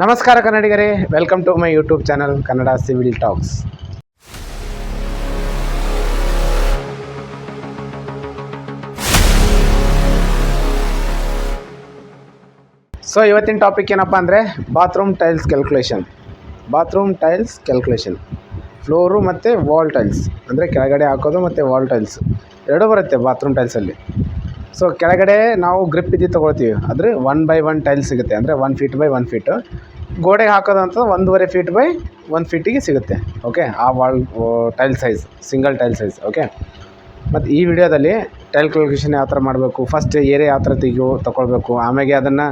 ನಮಸ್ಕಾರ ಕನ್ನಡಿಗರೇ welcome to my YouTube channel Kannada civil talks so ಇವತ್ತಿನ topic ಏನಪ್ಪ ಅಂದರೆ bathroom tiles calculation bathroom tiles calculation floor ಮತ್ತು wall tiles ಅಂದರೆ ಕೆಳಗಡೆ ಹಾಕೋದು ಮತ್ತು ವಾಲ್ ಟೈಲ್ಸ್ ಎರಡೂ ಬರುತ್ತೆ ಬಾತ್ರೂಮ್ ಟೈಲ್ಸಲ್ಲಿ ಸೊ ಕೆಳಗಡೆ ನಾವು ಗ್ರಿಪ್ ಇದ್ದು ತೊಗೊಳ್ತೀವಿ ಅಂದರೆ ಒನ್ ಬೈ ಒನ್ ಟೈಲ್ ಸಿಗುತ್ತೆ ಅಂದರೆ one feet by one feet ಗೋಡೆಗೆ ಹಾಕೋದಂತ ಒಂದೂವರೆ ಫೀಟ್ ಬೈ ಒನ್ ಫೀಟಿಗೆ ಸಿಗುತ್ತೆ ಓಕೆ ಆ wall tile size single tile size okay ಮತ್ತು ಈ ವಿಡಿಯೋದಲ್ಲಿ ಟೈಲ್ ಕ್ಯಾಲ್ಕುಲೇಷನ್ ಯಾವ ಥರ ಮಾಡಬೇಕು ಫಸ್ಟ್ ಏರಿಯಾ ಯಾವ ಥರ ತೆಗಿ ತೊಗೊಳ್ಬೇಕು ಆಮೇಲೆ ಅದನ್ನು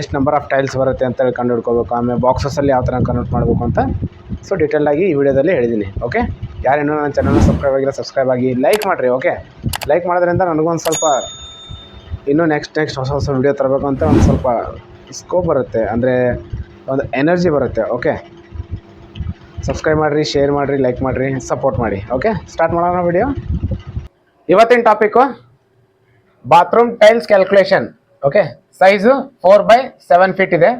ಎಷ್ಟು ನಂಬರ್ ಆಫ್ ಟೈಲ್ಸ್ ಬರುತ್ತೆ ಅಂತೇಳಿ ಕಂಡು ಹಿಡ್ಕೋಬೇಕು ಆಮೇಲೆ ಬಾಕ್ಸಸಲ್ಲಿ ಯಾವ ಥರ ಕನ್ವರ್ಟ್ ಮಾಡಬೇಕು ಅಂತ ಸೊ ಆಗಿ ಈ ವಿಡಿಯೋದಲ್ಲಿ ಹೇಳಿದ್ದೀನಿ ಓಕೆ ಯಾರೇನೋ ನನ್ನ ಚಾನಲ್ನ ಸಬ್ಸ್ಕ್ರೈಬ್ ಆಗಿಲ್ಲ ಸಬ್ಸ್ಕ್ರೈಬ್ ಆಗಿ ಲೈಕ್ ಮಾಡಿರಿ ಓಕೆ ಲೈಕ್ ಮಾಡೋದ್ರಿಂದ ನನಗೊಂದು ಸ್ವಲ್ಪ ಇನ್ನೂ ನೆಕ್ಸ್ಟ್ ನೆಕ್ಸ್ಟ್ ಹೊಸ ಹೊಸ ವೀಡಿಯೋ ತರಬೇಕು ಅಂತ ಒಂದು ಸ್ವಲ್ಪ ಸ್ಕೋಪ್ ಬರುತ್ತೆ ಅಂದರೆ ಒಂದು ಎನರ್ಜಿ ಬರುತ್ತೆ ಓಕೆ ಸಬ್ಸ್ಕ್ರೈಬ್ ಮಾಡಿರಿ ಶೇರ್ ಮಾಡಿರಿ ಲೈಕ್ ಮಾಡಿರಿ ಸಪೋರ್ಟ್ ಮಾಡಿ ಓಕೆ ಸ್ಟಾರ್ಟ್ ಮಾಡೋಣ ವಿಡಿಯೋ ಇವತ್ತಿನ topic bathroom tiles calculation okay size four by seven feet ಇದೆ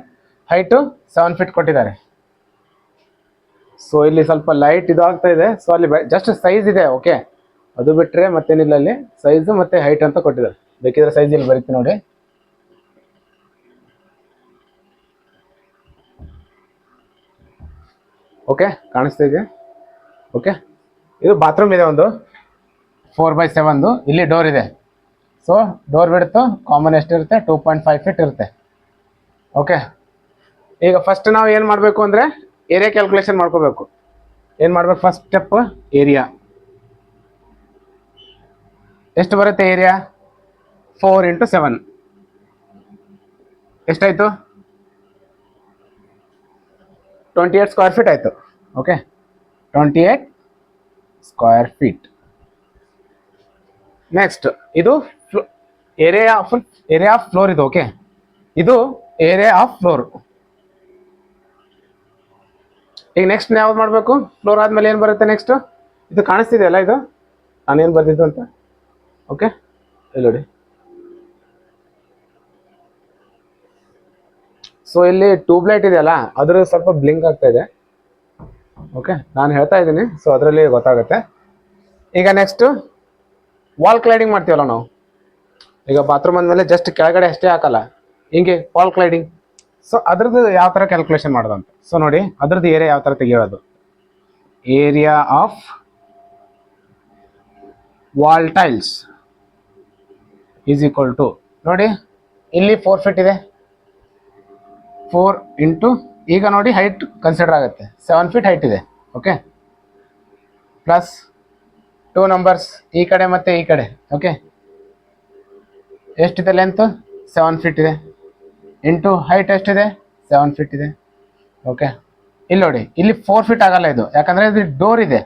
ಹೈಟು ಸೆವೆನ್ ಫೀಟ್ ಕೊಟ್ಟಿದ್ದಾರೆ ಸೊ ಇಲ್ಲಿ ಸ್ವಲ್ಪ ಲೈಟ್ ಇದು ಆಗ್ತಾ ಇದೆ ಸೊ ಅಲ್ಲಿ ಜಸ್ಟ್ ಸೈಜ್ ಇದೆ ಓಕೆ ಅದು ಬಿಟ್ಟರೆ ಮತ್ತೇನಿಲ್ಲ ಅಲ್ಲಿ ಸೈಜು ಮತ್ತೆ ಹೈಟ್ ಅಂತ ಕೊಟ್ಟಿದ್ದಾರೆ ಬೇಕಿದ್ರೆ ಸೈಜ್ ಇಲ್ಲಿ ಬರುತ್ತೆ ನೋಡಿ ಓಕೆ ಕಾಣಿಸ್ತಾ ಇದೆ ಓಕೆ ಇದು ಬಾತ್ರೂಮ್ ಇದೆ ಒಂದು ಫೋರ್ ಬೈ ಸೆವೆನ್ದು ಇಲ್ಲಿ ಡೋರ್ ಇದೆ ಸೊ ಡೋರ್ ಬಿಡ್ತು ಕಾಮನ್ ಎಷ್ಟಿರುತ್ತೆ ಟೂ ಪಾಯಿಂಟ್ ಫೈವ್ ಫಿಟ್ ಇರುತ್ತೆ ಓಕೆ ಈಗ ಫಸ್ಟ್ ನಾವು ಏನು ಮಾಡಬೇಕು ಅಂದರೆ ಏರಿಯಾ ಕ್ಯಾಲ್ಕುಲೇಷನ್ ಮಾಡ್ಕೋಬೇಕು ಏನು ಮಾಡ್ಬೇಕು ಫಸ್ಟ್ ಸ್ಟೆಪ್ ಏರಿಯಾ ಎಷ್ಟು ಬರುತ್ತೆ ಏರಿಯಾ ಫೋರ್ ಇಂಟು ಸೆವೆನ್ ಎಷ್ಟಾಯಿತು ಟ್ವೆಂಟಿ ಏಟ್ ಸ್ಕ್ವೇರ್ ಫೀಟ್ ಆಯಿತು okay twenty eight square feet next ಇದು area of area of floor ಇದು ಓಕೆ ಇದು ಏರಿಯಾ ಆಫ್ ಫ್ಲೋರ್ ಈಗ ನೆಕ್ಸ್ಟ್ ಯಾವ್ದು ಮಾಡಬೇಕು ಫ್ಲೋರ್ ಆದಮೇಲೆ ಏನು ಬರುತ್ತೆ ನೆಕ್ಸ್ಟ್ ಇದು ಕಾಣಿಸ್ತಿದೆಯಲ್ಲ ಇದು ನಾನೇನು ಬರ್ತಿದ್ದು ಅಂತ ಓಕೆ ಇಲ್ಲಿ ನೋಡಿ ಸೊ ಇಲ್ಲಿ ಟ್ಯೂಬ್ಲೈಟ್ ಇದೆಯಲ್ಲ ಅದರ ಸ್ವಲ್ಪ ಬ್ಲಿಂಕ್ ಆಗ್ತಾ ಇದೆ ಓಕೆ ನಾನು ಹೇಳ್ತಾ ಇದ್ದೀನಿ ಸೊ ಅದರಲ್ಲಿ ಗೊತ್ತಾಗುತ್ತೆ ಈಗ ನೆಕ್ಸ್ಟು ವಾಲ್ ಕ್ಲೈಡಿಂಗ್ ಮಾಡ್ತೀವಲ್ಲ ನಾವು ಈಗ ಬಾತ್ರೂಮ್ ಅಂದಮೇಲೆ ಜಸ್ಟ್ ಕೆಳಗಡೆ ಅಷ್ಟೇ ಹಾಕಲ್ಲ ಹಿಂಗೆ ವಾಲ್ ಕ್ಲೈಡಿಂಗ್ ಸೊ ಅದ್ರದ್ದು ಯಾವ ಥರ ಕ್ಯಾಲ್ಕುಲೇಷನ್ ಮಾಡೋದಂತ ಸೊ ನೋಡಿ ಅದ್ರದ್ದು ಏರಿಯಾ ಯಾವ ಥರ ತೆಗೆಯೋದು area of wall tiles is equal to ನೋಡಿ ಇಲ್ಲಿ ಫೋರ್ ಫೀಟ್ ಇದೆ ಫೋರ್ ಇಂಟು ಈಗ ನೋಡಿ ಹೈಟ್ ಕನ್ಸಿಡರ್ ಆಗುತ್ತೆ ಸೆವೆನ್ ಫೀಟ್ ಹೈಟ್ ಇದೆ ಓಕೆ ಪ್ಲಸ್ ಟೂ ನಂಬರ್ಸ್ ಈ ಕಡೆ ಮತ್ತು ಈ ಕಡೆ ಓಕೆ ಎಷ್ಟಿದೆ ಲೆಂತ್ ಸೆವೆನ್ ಫೀಟ್ ಇದೆ ಇಂಟು ಹೈಟ್ ಎಷ್ಟಿದೆ ಸೆವೆನ್ ಫೀಟ್ ಇದೆ ಓಕೆ ಇಲ್ಲಿ ನೋಡಿ ಇಲ್ಲಿ ಫೋರ್ ಫೀಟ್ ಆಗಲ್ಲ ಇದು ಯಾಕಂದರೆ ಇದು ಡೋರ್ ಇದೆ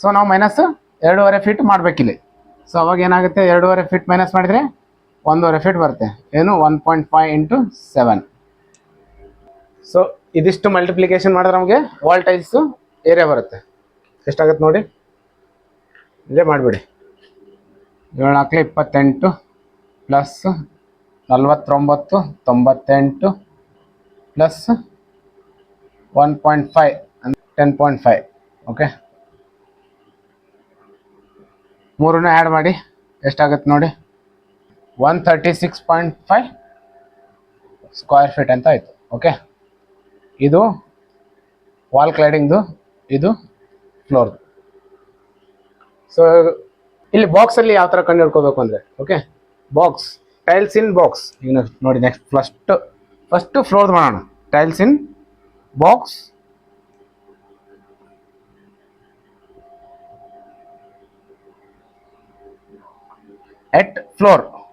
ಸೊ ನಾವು ಮೈನಸ್ ಎರಡೂವರೆ ಫೀಟ್ ಇಲ್ಲಿ ಸೊ ಅವಾಗ ಏನಾಗುತ್ತೆ ಎರಡೂವರೆ ಫೀಟ್ ಮೈನಸ್ ಮಾಡಿದರೆ ಒಂದೂವರೆ ಫೀಟ್ ಬರುತ್ತೆ ಏನು one point five into seven so ಇದಿಷ್ಟು ಮಲ್ಟಿಪ್ಲಿಕೇಶನ್ ಮಾಡಿದ್ರೆ ನಮಗೆ ವಾಲ್ಟೈಸು ಏರಿಯಾ ಬರುತ್ತೆ ಎಷ್ಟಾಗುತ್ತೆ ನೋಡಿ ಇಲ್ಲೇ ಮಾಡಿಬಿಡಿ ಏಳು ನಾಲ್ಕು ಇಪ್ಪತ್ತೆಂಟು ಪ್ಲಸ್ ನಲ್ವತ್ತೊಂಬತ್ತು ತೊಂಬತ್ತೆಂಟು plus one point five ten point five okay ಮೂರನ್ನ add ಮಾಡಿ ಎಷ್ಟಾಗುತ್ತೆ ನೋಡಿ one thirty six point five square feet ಅಂತ ಆಯಿತು ಓಕೆ ಇದು ವಾಲ್ ಕ್ಲೈಡಿಂಗ್ದು ಇದು ಫ್ಲೋರ್ದು ಸೊ ಇಲ್ಲಿ ಬಾಕ್ಸಲ್ಲಿ ಯಾವ ಥರ ಕಂಡು ಹಿಡ್ಕೋಬೇಕು ಅಂದರೆ okay box tiles in box. You know, not next first floor one tiles in box. At floor.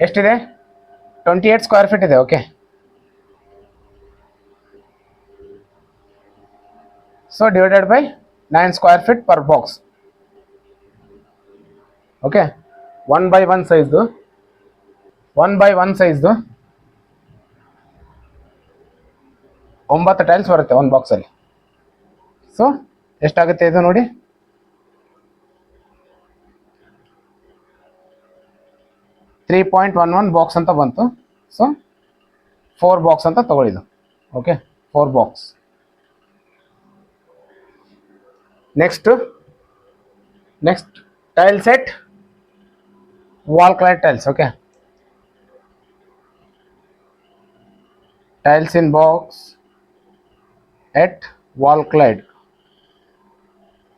Yes, today 28 square feet is okay. So divided by 9 square feet per box. Okay. One by one ಸೈಜ್ದು one by one ಸೈಜ್ದು ಒಂಬತ್ತು tiles ಬರುತ್ತೆ ಒಂದು ಬಾಕ್ಸಲ್ಲಿ so ಎಷ್ಟಾಗುತ್ತೆ ಇದು ನೋಡಿ three point one one box ಅಂತ ಬಂತು ಸೊ ಫೋರ್ ಬಾಕ್ಸ್ ಅಂತ ತಗೊಳ್ಳಿದ್ದು okay four box next next tile set wall clad tiles okay tiles in box at wall clad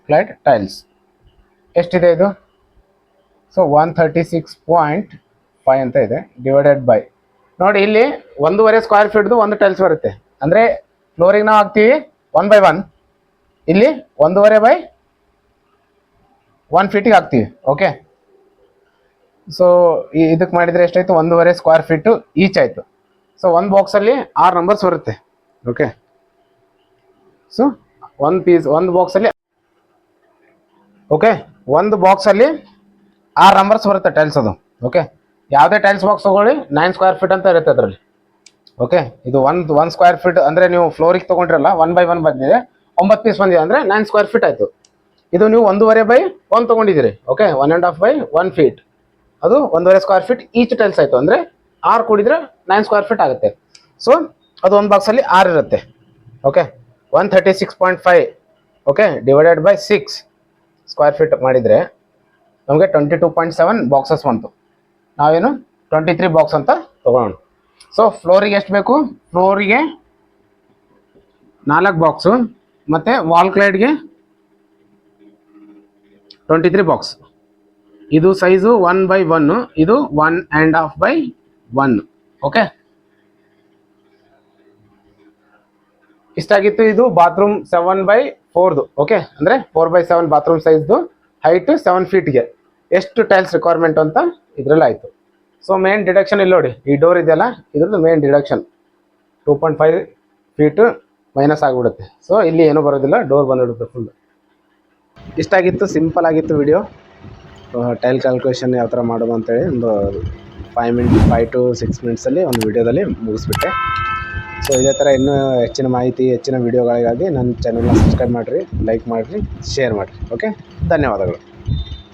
clad tiles ಎಷ್ಟಿದೆ ಇದು so one thirty six point five ಅಂತ ಇದೆ divided by ನೋಡಿ ಇಲ್ಲಿ ಒಂದೂವರೆ ಸ್ಕ್ವೇರ್ ಫೀಟ್ದು ಒಂದು tiles ಬರುತ್ತೆ ಅಂದರೆ ಫ್ಲೋರಿಗೆ ನಾವು ಹಾಕ್ತೀವಿ ಒನ್ ಬೈ ಒನ್ ಇಲ್ಲಿ ಒಂದೂವರೆ ಬೈ ಒನ್ ಫೀಟಿಗೆ ಹಾಕ್ತೀವಿ ಓಕೆ ಸೊ ಇದಕ್ಕೆ ಮಾಡಿದರೆ ಎಷ್ಟಾಯಿತು ಒಂದೂವರೆ ಸ್ಕ್ವೇರ್ ಫೀಟು ಈಚ್ ಆಯಿತು ಸೊ ಒಂದು ಬಾಕ್ಸಲ್ಲಿ ಆರು ನಂಬರ್ಸ್ ಬರುತ್ತೆ ಓಕೆ ಸೊ ಒಂದು ಪೀಸ್ ಒಂದು ಬಾಕ್ಸಲ್ಲಿ ಓಕೆ ಒಂದು ಬಾಕ್ಸಲ್ಲಿ ಆರು ನಂಬರ್ಸ್ ಬರುತ್ತೆ ಟೈಲ್ಸ್ ಅದು ಓಕೆ ಯಾವುದೇ ಟೈಲ್ಸ್ ಬಾಕ್ಸ್ ತೊಗೊಳ್ಳಿ ನೈನ್ ಸ್ಕ್ವೇರ್ ಫೀಟ್ ಅಂತ ಇರುತ್ತೆ ಅದರಲ್ಲಿ ಓಕೆ ಇದು ಒಂದು ಒನ್ ಸ್ಕ್ವೇರ್ ಫೀಟ್ ಅಂದರೆ ನೀವು ಫ್ಲೋರಿಗೆ ತೊಗೊಂಡಿರಲ್ಲ ಒನ್ ಬೈ ಒನ್ ಬಂದಿದೆ ಒಂಬತ್ತು ಪೀಸ್ ಬಂದಿದೆ ಅಂದರೆ ನೈನ್ ಸ್ಕ್ವೇರ್ ಫೀಟ್ ಆಯಿತು ಇದು ನೀವು ಒಂದೂವರೆ by one ತೊಗೊಂಡಿದ್ದೀರಿ okay one and half by one feet ಅದು ಒಂದೂವರೆ ಸ್ಕ್ವೇರ್ ಫೀಟ್ ಈಚ್ ಟೈಲ್ಸ್ ಆಯಿತು ಅಂದರೆ ಆರು ಕೂಡಿದ್ರೆ ನೈನ್ ಸ್ಕ್ವೇರ್ ಫೀಟ್ ಆಗುತ್ತೆ ಸೊ ಅದು ಒಂದು ಬಾಕ್ಸಲ್ಲಿ ಆರು ಇರುತ್ತೆ okay one thirty six point five okay divided by six square feet ಮಾಡಿದರೆ ನಮಗೆ twenty two point seven boxes ಬಂತು ನಾವೇನು ಟ್ವೆಂಟಿ ತ್ರೀ ಬಾಕ್ಸ್ ಅಂತ ತೊಗೊಳೋಣ ಸೊ ಫ್ಲೋರಿಗೆ ಎಷ್ಟು ಬೇಕು ಫ್ಲೋರಿಗೆ ನಾಲ್ಕು ಬಾಕ್ಸು ಮತ್ತು ವಾಲ್ ಕ್ಲೈಡ್ಗೆ ಟ್ವೆಂಟಿ ತ್ರೀ ಬಾಕ್ಸ್ ಇದು ಸೈಜು ಒನ್ ಬೈ ಒನ್ ಇದು one and half by one okay ಇಷ್ಟಾಗಿತ್ತು ಇದು ಬಾತ್ರೂಮ್ ಸೆವೆನ್ ಬೈ ಫೋರ್ದು ಓಕೆ ಅಂದರೆ ಫೋರ್ ಬೈ ಸೆವೆನ್ ಬಾತ್ರೂಮ್ ಸೈಜ್ದು ಹೈಟು ಸೆವೆನ್ ಫೀಟ್ಗೆ ಎಷ್ಟು ಟೈಲ್ಸ್ ರಿಕ್ವೈರ್ಮೆಂಟ್ ಅಂತ ಇದರಲ್ಲಿ ಆಯಿತು ಸೊ ಮೇನ್ ಡಿಡಕ್ಷನ್ ಇಲ್ಲಿ ನೋಡಿ ಈ ಡೋರ್ ಇದೆಯಲ್ಲ ಇದ್ರದ್ದು main deduction two point five feet minus ಆಗಿಬಿಡುತ್ತೆ ಸೊ ಇಲ್ಲಿ ಏನೂ ಬರೋದಿಲ್ಲ ಡೋರ್ ಬಂದುಬಿಡುತ್ತೆ ಫುಲ್ ಇಷ್ಟಾಗಿತ್ತು ಸಿಂಪಲ್ ಆಗಿತ್ತು ವಿಡಿಯೋ ಟೈಲ್ ಕ್ಯಾಲ್ಕುಲೇಷನ್ ಯಾವ ಥರ ಮಾಡೋದು ಅಂತೇಳಿ ಒಂದು five minute five to six ಮಿನಿಟ್ಸಲ್ಲಿ ಒಂದು ವೀಡಿಯೋದಲ್ಲಿ ಮುಗಿಸ್ಬಿಟ್ಟೆ ಸೊ ಇದೇ ಥರ ಇನ್ನೂ ಹೆಚ್ಚಿನ ಮಾಹಿತಿ ಹೆಚ್ಚಿನ ವೀಡಿಯೋಗಳಿಗಾಗಿ ನನ್ನ ಚಾನಲ್ನ ಸಬ್ಸ್ಕ್ರೈಬ್ ಮಾಡಿರಿ ಲೈಕ್ ಮಾಡಿರಿ ಶೇರ್ ಮಾಡಿರಿ ಓಕೆ ಧನ್ಯವಾದಗಳು